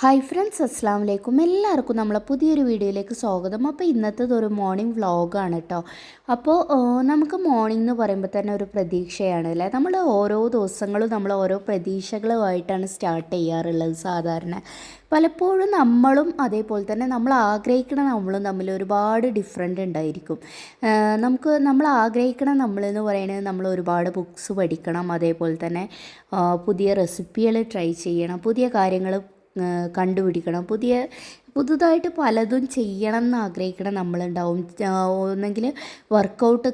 Hi friends അസ്സാം വലൈക്കും എല്ലാവർക്കും നമ്മളെ പുതിയൊരു വീഡിയോയിലേക്ക് സ്വാഗതം. അപ്പോൾ ഇന്നത്തേത് ഒരു മോർണിംഗ് വ്ളോഗാണ് കേട്ടോ അപ്പോൾ നമുക്ക് മോർണിംഗ് എന്ന് പറയുമ്പോൾ തന്നെ ഒരു പ്രതീക്ഷയാണ് അല്ലേ? നമ്മൾ ഓരോ ദിവസങ്ങളും നമ്മൾ ഓരോ പ്രതീക്ഷകളുമായിട്ടാണ് സ്റ്റാർട്ട് ചെയ്യാറുള്ളത് സാധാരണ. പലപ്പോഴും നമ്മളും അതേപോലെ തന്നെ നമ്മൾ ആഗ്രഹിക്കണ നമ്മളും തമ്മിൽ ഒരുപാട് ഡിഫറെന്റ് ഉണ്ടായിരിക്കും. നമുക്ക് നമ്മൾ ആഗ്രഹിക്കണ നമ്മളെന്ന് പറയുന്നത് നമ്മൾ ഒരുപാട് ബുക്സ് പഠിക്കണം അതേപോലെ തന്നെ പുതിയ റെസിപ്പികൾ ട്രൈ ചെയ്യണം പുതിയ കാര്യങ്ങൾ കണ്ടുപിടിക്കണം പുതിയ പുതുതായിട്ട് പലതും ചെയ്യണം എന്ന് ആഗ്രഹിക്കണം നമ്മളുണ്ടാവും ഒന്നെങ്കിൽ വർക്കൗട്ട്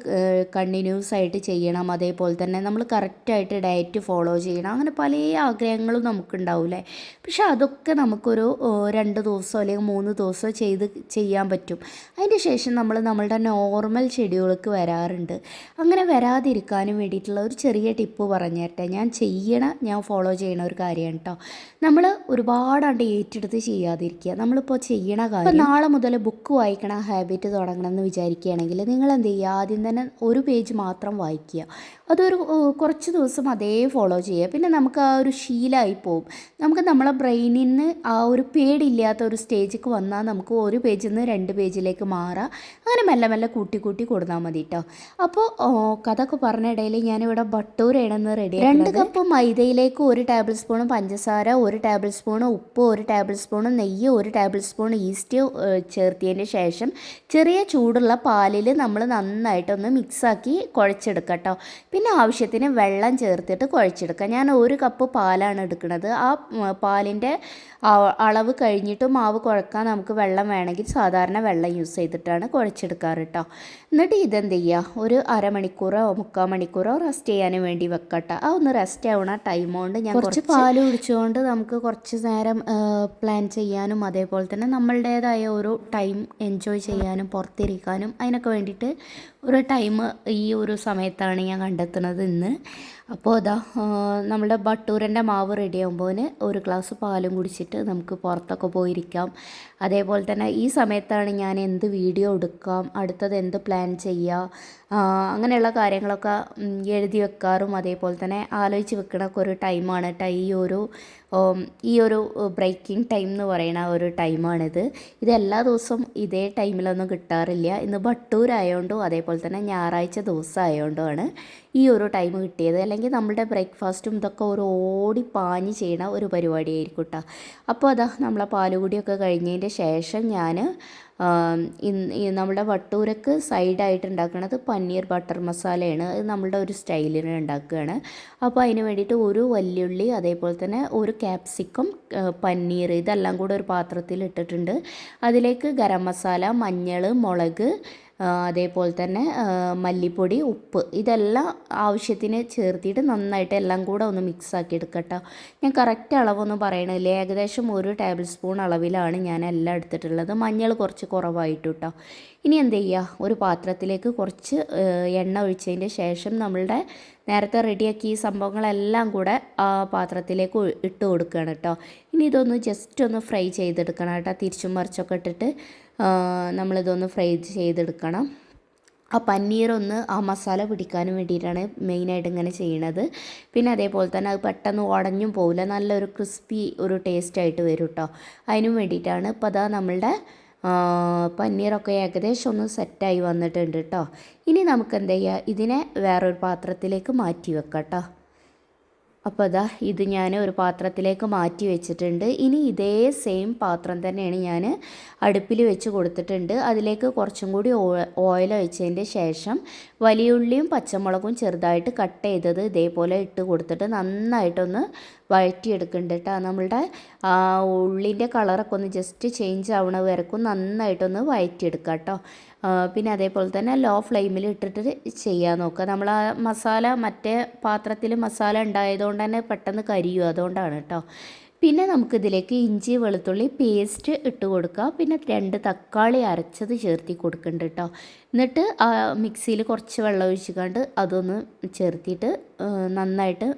കണ്ടിന്യൂസ് ആയിട്ട് ചെയ്യണം. അതേപോലെ തന്നെ നമ്മൾ കറക്റ്റായിട്ട് ഡയറ്റ് ഫോളോ ചെയ്യണം. അങ്ങനെ പല ആഗ്രഹങ്ങളും നമുക്കുണ്ടാവില്ലേ? പക്ഷേ അതൊക്കെ നമുക്കൊരു രണ്ട് ദിവസമോ അല്ലെങ്കിൽ മൂന്ന് ദിവസമോ ചെയ്ത് ചെയ്യാൻ പറ്റും. അതിന് ശേഷം നമ്മൾ നമ്മളുടെ നോർമൽ ഷെഡ്യൂൾക്ക് വരാറുണ്ട്. അങ്ങനെ വരാതിരിക്കാനും വേണ്ടിയിട്ടുള്ള ഒരു ചെറിയ ടിപ്പ് പറഞ്ഞു തരട്ടെ. ഞാൻ ചെയ്യണ ഞാൻ ഫോളോ ചെയ്യണ ഒരു കാര്യമാണ് കേട്ടോ നമ്മൾ ഒരുപാടാണ്ട് ഏറ്റെടുത്ത് ചെയ്യാതിരിക്കുക. നമ്മളിപ്പോൾ ചെയ്യണ കാര്യം ഇപ്പം നാളെ മുതൽ ബുക്ക് വായിക്കണ ഹാബിറ്റ് തുടങ്ങണം എന്ന് വിചാരിക്കുകയാണെങ്കിൽ നിങ്ങൾ എന്ത് ചെയ്യുക? ആദ്യം തന്നെ ഒരു പേജ് മാത്രം വായിക്കുക. അതൊരു കുറച്ച് ദിവസം അതേ ഫോളോ ചെയ്യുക. പിന്നെ നമുക്ക് ആ ഒരു ശീലമായി പോകും നമുക്ക് നമ്മളെ ബ്രെയിനിൽ നിന്ന് ആ ഒരു പേടില്ലാത്ത ഒരു സ്റ്റേജിലേക്ക് വന്നാൽ നമുക്ക് ഒരു പേജിൽ നിന്ന് രണ്ട് പേജിലേക്ക് മാറാം. അങ്ങനെ മെല്ലെ മെല്ലെ കൂട്ടി കൂട്ടി കൊടുത്താൽ മതി കേട്ടോ അപ്പോൾ കഥയൊക്കെ പറഞ്ഞ ഇടയിൽ ഞാനിവിടെ ബട്ടൂരയാണെന്ന് റെഡി രണ്ട് കപ്പ് മൈദയിലേക്ക് ഒരു ടേബിൾ സ്പൂൺ പഞ്ചസാര ഒരു ടേബിൾ സ്പൂൺ ഉപ്പ് ഒരു ടേബിൾ സ്പൂൺ നെയ്യ് ഒരു ടേബിൾ സ്പൂൺ ഈസ്റ്റ് ചേർത്തിയതിന് ശേഷം ചെറിയ ചൂടുള്ള പാലിൽ നമ്മൾ നന്നായിട്ടൊന്ന് മിക്സാക്കി കുഴച്ചെടുക്കാം കേട്ടോ പിന്നെ ആവശ്യത്തിന് വെള്ളം ചേർത്തിട്ട് കുഴച്ചെടുക്കുക. ഞാൻ ഒരു കപ്പ് പാലാണ് എടുക്കുന്നത്. ആ പാലിന്റെ അളവ് കഴിഞ്ഞിട്ട് മാവ് കുഴക്കാൻ നമുക്ക് വെള്ളം വേണമെങ്കിൽ സാധാരണ വെള്ളം യൂസ് ചെയ്തിട്ടാണ് കുഴച്ചെടുക്കാറ് കേട്ടോ എന്നിട്ട് ഇതെന്ത് ചെയ്യുക? ഒരു അരമണിക്കൂറോ മുക്കാൽ മണിക്കൂറോ റെസ്റ്റ് ചെയ്യാനും വേണ്ടി വെക്കട്ടെ ആ ഒന്ന് റെസ്റ്റ് ആവണ. ടൈം കൊണ്ട് ഞാൻ കുറച്ച് പാൽ കുടിച്ചുകൊണ്ട് നമുക്ക് കുറച്ച് നേരം പ്ലാൻ ചെയ്യാനും അതേപോലെ തന്നെ നമ്മളുടേതായ ഒരു ടൈം എൻജോയ് ചെയ്യാനും പുറത്തിരിക്കാനും അതിനൊക്കെ വേണ്ടിയിട്ട് ഒരു ടൈം ഈ ഒരു സമയത്താണ് ഞാൻ കണ്ടെത്തുന്നത് ഇന്ന്. അപ്പോൾ അതാ നമ്മുടെ ബട്ടൂരന്റെ മാവ് റെഡി ആകുമ്പോൾ ഒരു ഗ്ലാസ് പാലും കുടിച്ചിട്ട് നമുക്ക് പുറത്തൊക്കെ പോയിരിക്കാം. അതേപോലെ തന്നെ ഈ സമയത്താണ് ഞാൻ എന്ത് വീഡിയോ എടുക്കാം അടുത്തത് എന്ത് പ്ലാൻ ചെയ്യുക അങ്ങനെയുള്ള കാര്യങ്ങളൊക്കെ എഴുതി വെക്കാറും. അതേപോലെ തന്നെ ആലോചിച്ച് വെക്കണൊക്കെ ഒരു ടൈമാണ് ഈ ഒരു ഈ ഒരു ബ്രേക്കിംഗ് ടൈം എന്ന് പറയുന്ന ഒരു ടൈമാണിത് ഇത് എല്ലാ ദിവസവും ഇതേ ടൈമിലൊന്നും കിട്ടാറില്ല. ഇന്ന് ബട്ടൂരായതുകൊണ്ടും അതേപോലെ തന്നെ ഞായറാഴ്ച ദിവസം ആയതുകൊണ്ടുമാണ് ഈ ഒരു ടൈം കിട്ടിയത്. അല്ലെങ്കിൽ നമ്മുടെ ബ്രേക്ക്ഫാസ്റ്റും ഇതൊക്കെ ഒരു ഓടി പാഞ്ഞ് ചെയ്യണ ഒരു പരിപാടിയായിരിക്കും കേട്ടോ. അപ്പോൾ അതാ നമ്മളെ പാലുകുടിയൊക്കെ കഴിഞ്ഞതിന്റെ ശേഷം ഞാൻ നമ്മുടെ വട്ടൂരക്ക് സൈഡായിട്ട് ഉണ്ടാക്കുന്നത് പനീർ ബട്ടർ മസാലയാണ്. അത് നമ്മളുടെ ഒരു സ്റ്റൈലിന് ഉണ്ടാക്കുകയാണ്. അപ്പോൾ അതിന് വേണ്ടിയിട്ട് ഒരു വല്യുള്ളി അതേപോലെ തന്നെ ഒരു ക്യാപ്സിക്കം പനീർ ഇതെല്ലാം കൂടെ ഒരു പാത്രത്തിൽ ഇട്ടിട്ടുണ്ട്. അതിലേക്ക് ഗരം മസാല മഞ്ഞൾ മുളക് അതേപോലെ തന്നെ മല്ലിപ്പൊടി ഉപ്പ് ഇതെല്ലാം ആവശ്യത്തിന് ചേർത്തിട്ട് നന്നായിട്ട് എല്ലാം കൂടെ ഒന്ന് മിക്സ് ആക്കി എടുക്കട്ടോ. ഞാൻ കറക്റ്റ് അളവൊന്നും പറയണില്ല. ഏകദേശം ഒരു ടേബിൾ സ്പൂൺ അളവിലാണ് ഞാൻ എല്ലാം എടുത്തിട്ടുള്ളത്. മഞ്ഞൾ കുറച്ച് കുറവായിട്ട് കേട്ടോ ഇനി എന്ത് ചെയ്യുക ഒരു പാത്രത്തിലേക്ക് കുറച്ച് എണ്ണ ഒഴിച്ചതിന്റെ ശേഷം നമ്മളുടെ നേരത്തെ റെഡിയാക്കി ഈ സംഭവങ്ങളെല്ലാം കൂടെ പാത്രത്തിലേക്ക് ഇട്ട് കൊടുക്കുകയാണ് കേട്ടോ. ഇനി ഇതൊന്ന് ജസ്റ്റ് ഒന്ന് ഫ്രൈ ചെയ്തെടുക്കണം കേട്ടോ. തിരിച്ചും മറിച്ചൊക്കെ ഇട്ടിട്ട് നമ്മളിതൊന്ന് ഫ്രൈ ചെയ്തെടുക്കണം. ആ പനീറൊന്ന് ആ മസാല പിടിക്കാനും വേണ്ടിയിട്ടാണ് മെയിനായിട്ട് ഇങ്ങനെ ചെയ്യണത്. പിന്നെ അതേപോലെ തന്നെ അത് പെട്ടെന്ന് ഉടഞ്ഞും പോവില്ല. നല്ലൊരു ക്രിസ്പി ഒരു ടേസ്റ്റ് ആയിട്ട് വരും കേട്ടോ അതിനും വേണ്ടിയിട്ടാണ് ഇപ്പോൾ അതാ നമ്മളുടെ പനീറൊക്കെ ഏകദേശം ഒന്ന് സെറ്റായി വന്നിട്ടുണ്ട് കേട്ടോ ഇനി നമുക്ക് എന്ത് ചെയ്യുക ഇതിനെ വേറൊരു പാത്രത്തിലേക്ക് മാറ്റി വെക്കാം കേട്ടോ അപ്പോൾ അതാ ഇത് ഞാൻ ഒരു പാത്രത്തിലേക്ക് മാറ്റി വെച്ചിട്ടുണ്ട്. ഇനി ഇതേ സെയിം പാത്രം തന്നെയാണ് ഞാൻ അടുപ്പിൽ വെച്ച് കൊടുത്തിട്ടുണ്ട്. അതിലേക്ക് കുറച്ചും കൂടി ഓയിൽ ഒഴിച്ചതിന്റെ ശേഷം വലിയ ഉള്ളിയും പച്ചമുളകും ചെറുതായിട്ട് കട്ട് ചെയ്തത് ഇതേപോലെ ഇട്ട് കൊടുത്തിട്ട് നന്നായിട്ടൊന്ന് വഴറ്റിയെടുക്കുന്നുണ്ട് കേട്ടോ നമ്മളുടെ ഉള്ളിന്റെ കളറൊക്കെ ഒന്ന് ജസ്റ്റ് ചേഞ്ച് ആവണ വരക്കും. നന്നായിട്ടൊന്ന് വഴറ്റിയെടുക്കുക കേട്ടോ പിന്നെ അതേപോലെ തന്നെ ലോ ഫ്ലെയിമിൽ ഇട്ടിട്ട് ചെയ്യാൻ നോക്കുക നമ്മൾ ആ മസാല മറ്റേ പാത്രത്തിൽ മസാല ഉണ്ടായതുകൊണ്ട് തന്നെ പെട്ടെന്ന് കരിയും. അതുകൊണ്ടാണ് കേട്ടോ പിന്നെ നമുക്കിതിലേക്ക് ഇഞ്ചി വെളുത്തുള്ളി പേസ്റ്റ് ഇട്ട് കൊടുക്കുക. പിന്നെ രണ്ട് തക്കാളി അരച്ചത് ചേർത്തി കൊടുക്കുന്നുണ്ട് കേട്ടോ എന്നിട്ട് മിക്സിയിൽ കുറച്ച് വെള്ളം ഒഴിച്ചുകൊണ്ട് അതൊന്ന് ചേർത്തിട്ട് നന്നായിട്ട്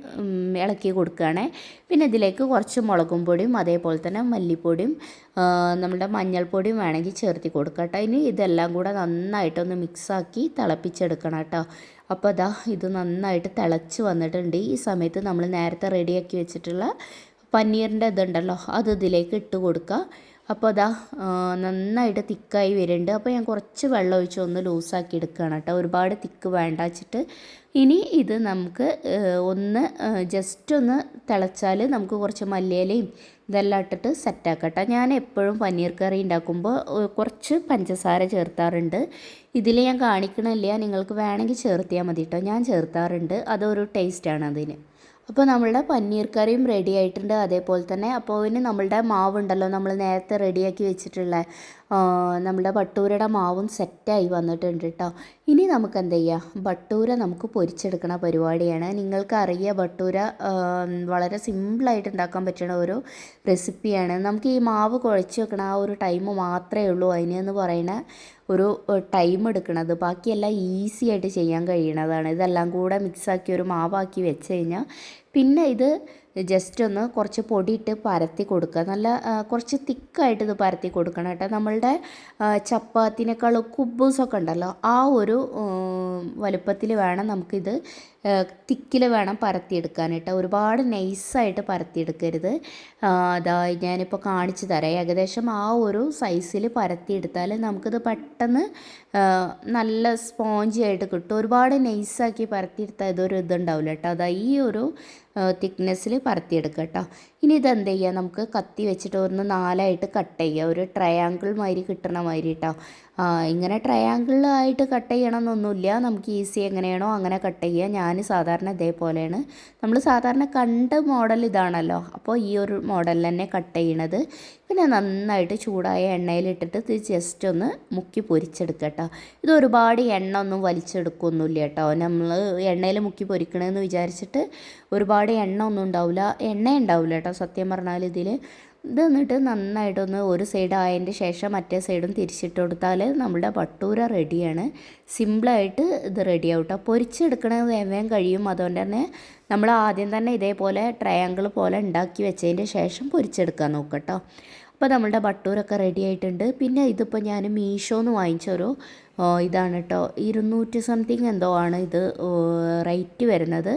ഇളക്കി കൊടുക്കുകയാണേ. പിന്നെ ഇതിലേക്ക് കുറച്ച് മുളകും പൊടിയും അതേപോലെ തന്നെ മല്ലിപ്പൊടിയും നമ്മുടെ മഞ്ഞൾപ്പൊടിയും വേണമെങ്കിൽ ചേർത്തി കൊടുക്കുക കേട്ടോ ഇനി ഇതെല്ലാം കൂടെ നന്നായിട്ടൊന്ന് മിക്സാക്കി തിളപ്പിച്ചെടുക്കണം കേട്ടോ അപ്പോൾ അതാ ഇത് നന്നായിട്ട് തിളച്ച് വന്നിട്ടുണ്ട്. ഈ സമയത്ത് നമ്മൾ നേരത്തെ റെഡിയാക്കി വെച്ചിട്ടുള്ള പനീറിന്റെ ഇതുണ്ടല്ലോ അത് ഇതിലേക്ക് ഇട്ട് കൊടുക്കുക. അപ്പോൾ അതാ നന്നായിട്ട് തിക്കായി വരുന്നുണ്ട്. അപ്പോൾ ഞാൻ കുറച്ച് വെള്ളം ഒഴിച്ച് ഒന്ന് ലൂസാക്കി എടുക്കുകയാണ് കേട്ടോ. ഒരുപാട് തിക്ക് വേണ്ട വെച്ചിട്ട്. ഇനി ഇത് നമുക്ക് ഒന്ന് ജസ്റ്റ് ഒന്ന് തിളച്ചാൽ നമുക്ക് കുറച്ച് മല്ലിയിലയും ഇതെല്ലാം ഇട്ടിട്ട് സെറ്റാക്കട്ടെ ഞാൻ എപ്പോഴും പനീർ കറി ഉണ്ടാക്കുമ്പോൾ കുറച്ച് പഞ്ചസാര ചേർത്താറുണ്ട്. ഇതിൽ ഞാൻ കാണിക്കണില്ല. നിങ്ങൾക്ക് വേണമെങ്കിൽ ചേർത്തിയാൽ മതി കേട്ടോ. ഞാൻ ചേർത്താറുണ്ട്. അതൊരു ടേസ്റ്റാണ് അതിന്. അപ്പോൾ നമ്മളുടെ പനീർ കറിയും റെഡി ആയിട്ടുണ്ട് അതേപോലെ തന്നെ. അപ്പോൾ ഇനി നമ്മളുടെ മാവുണ്ടല്ലോ നമ്മൾ നേരത്തെ റെഡിയാക്കി വെച്ചിട്ടുള്ള. നമ്മുടെ ബട്ടൂരയുടെ മാവും സെറ്റായി വന്നിട്ടുണ്ട് കേട്ടോ ഇനി നമുക്ക് എന്ത് ചെയ്യാം ബട്ടൂര നമുക്ക് പൊരിച്ചെടുക്കണ പരിപാടിയാണ്. നിങ്ങൾക്ക് ബട്ടൂര വളരെ സിമ്പിളായിട്ട് ഉണ്ടാക്കാൻ പറ്റുന്ന ഒരു റെസിപ്പിയാണ്. നമുക്ക് ഈ മാവ് കുഴച്ച് വെക്കണ ആ ഒരു ടൈം മാത്രമേ ഉള്ളൂ അതിനെന്ന് പറയുന്ന ഒരു ടൈം എടുക്കണത്. ബാക്കിയെല്ലാം ഈസി ആയിട്ട് ചെയ്യാൻ കഴിയണതാണ്. ഇതെല്ലാം കൂടെ മിക്സാക്കി ഒരു മാവാക്കി വെച്ച് കഴിഞ്ഞാൽ പിന്നെ ഇത് ജസ്റ്റ് ഒന്ന് കുറച്ച് പൊടിയിട്ട് പരത്തി കൊടുക്കുക. നല്ല കുറച്ച് തിക്കായിട്ട് ഇത് പരത്തി കൊടുക്കണം കേട്ടോ. നമ്മളുടെ ചപ്പാത്തിനേക്കാൾ കുബൂസൊക്കെ ഉണ്ടല്ലോ ആ ഒരു വലുപ്പത്തിൽ വേണം നമുക്കിത് തിക്കിൽ വേണം പരത്തിയെടുക്കാനായിട്ട് ഒരുപാട് നൈസായിട്ട് പരത്തിയെടുക്കരുത്. അതാ ഞാനിപ്പോൾ കാണിച്ചു തരാം. ഏകദേശം ആ ഒരു സൈസിൽ പരത്തിയെടുത്താൽ നമുക്കിത് പെട്ടെന്ന് നല്ല സ്പോഞ്ചി ആയിട്ട് കിട്ടും. ഒരുപാട് നൈസാക്കി പരത്തിയെടുത്താൽ ഇതൊരു ഇതുണ്ടാവില്ല കേട്ടോ. അതാ ഈ ഒരു തിക്നെസ്സിൽ പരത്തിയെടുക്കുക കേട്ടോ. ഇനി ഇതെന്ത് ചെയ്യുക നമുക്ക് കത്തി വെച്ചിട്ട് ഒന്ന് നാലായിട്ട് കട്ട് ചെയ്യുക ഒരു ട്രയാങ്കിൾ മാതിരി കിട്ടണ മാതിരി കേട്ടോ. ഇങ്ങനെ ട്രയാങ്കിളായിട്ട് കട്ട് ചെയ്യണമെന്നൊന്നുമില്ല നമുക്ക് ഈസി എങ്ങനെയാണോ അങ്ങനെ കട്ട് ചെയ്യുക ഞാൻ സാധാരണ ഇതേപോലെയാണ്. നമ്മൾ സാധാരണ കണ്ട മോഡൽ ഇതാണല്ലോ. അപ്പോൾ ഈ ഒരു മോഡൽ തന്നെ കട്ട് ചെയ്യണത്. പിന്നെ നന്നായിട്ട് ചൂടായ എണ്ണയിലിട്ടിട്ട് ഇത് ജസ്റ്റ് ഒന്ന് മുക്കി പൊരിച്ചെടുക്കുക കേട്ടോ ഇത് ഒരുപാട് എണ്ണ ഒന്നും വലിച്ചെടുക്കൊന്നുമില്ല കേട്ടോ. നമ്മൾ എണ്ണയിൽ മുക്കി പൊരിക്കണമെന്ന് വിചാരിച്ചിട്ട് ഒരുപാട് എണ്ണ ഒന്നും ഉണ്ടാവില്ല എണ്ണ ഉണ്ടാവില്ല കേട്ടോ സത്യം പറഞ്ഞാൽ ഇതിൽ ഇത് എന്നിട്ട് നന്നായിട്ടൊന്ന് ഒരു സൈഡ് ആയതിന്റെ ശേഷം മറ്റേ സൈഡും തിരിച്ചിട്ട് കൊടുത്താൽ നമ്മുടെ വട്ടൂര റെഡിയാണ്. സിമ്പിളായിട്ട് ഇത് റെഡിയാവും കേട്ടോ പൊരിച്ചെടുക്കണത് വേവേം കഴിയും. അതുകൊണ്ട് തന്നെ നമ്മൾ ആദ്യം തന്നെ ഇതേപോലെ ട്രയാങ്കിൾ പോലെ ഉണ്ടാക്കി വെച്ചതിന്റെ ശേഷം പൊരിച്ചെടുക്കാൻ നോക്കട്ടോ. അപ്പോൾ നമ്മളുടെ ബട്ടൂരൊക്കെ റെഡി ആയിട്ടുണ്ട്. പിന്നെ ഇതിപ്പോൾ ഞാൻ മീഷോന്ന് വാങ്ങിച്ചൊരു ഇതാണ് കേട്ടോ ഇരുന്നൂറ്റി സംതിങ് എന്തോ ആണ് ഇത് റേറ്റ് വരുന്നത്.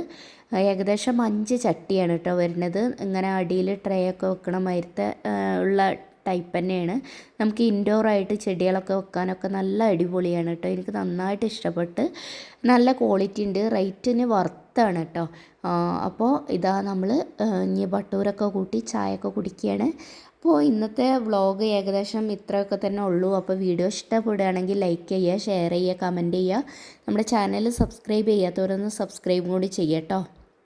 ഏകദേശം അഞ്ച് ചട്ടിയാണ് കേട്ടോ വരുന്നത്. ഇങ്ങനെ അടിയിൽ ട്രേ ഒക്കെ വെക്കണ മാതിരത്തെ ഉള്ള ടൈപ്പ് തന്നെയാണ്. നമുക്ക് ഇൻഡോറായിട്ട് ചെടികളൊക്കെ വെക്കാനൊക്കെ നല്ല അടിപൊളിയാണ് കേട്ടോ. എനിക്ക് നന്നായിട്ട് ഇഷ്ടപ്പെട്ട് നല്ല ക്വാളിറ്റി ഉണ്ട്. റേറ്റിന് വർത്താണ് കേട്ടോ. അപ്പോൾ ഇതാ നമ്മൾ ഇനി ബട്ടൂരൊക്കെ കൂട്ടി ചായയൊക്കെ കുടിക്കുകയാണ്. അപ്പോൾ ഇന്നത്തെ വ്ളോഗ് ഏകദേശം ഇത്രയൊക്കെ തന്നെ ഉള്ളൂ. അപ്പോൾ വീഡിയോ ഇഷ്ടപ്പെടുകയാണെങ്കിൽ ലൈക്ക് ചെയ്യുക ഷെയർ ചെയ്യുക കമന്റ് ചെയ്യുക. നമ്മുടെ ചാനൽ സബ്സ്ക്രൈബ് ചെയ്യാത്തവരൊന്ന് സബ്സ്ക്രൈബ് കൂടി ചെയ്യാം കേട്ടോ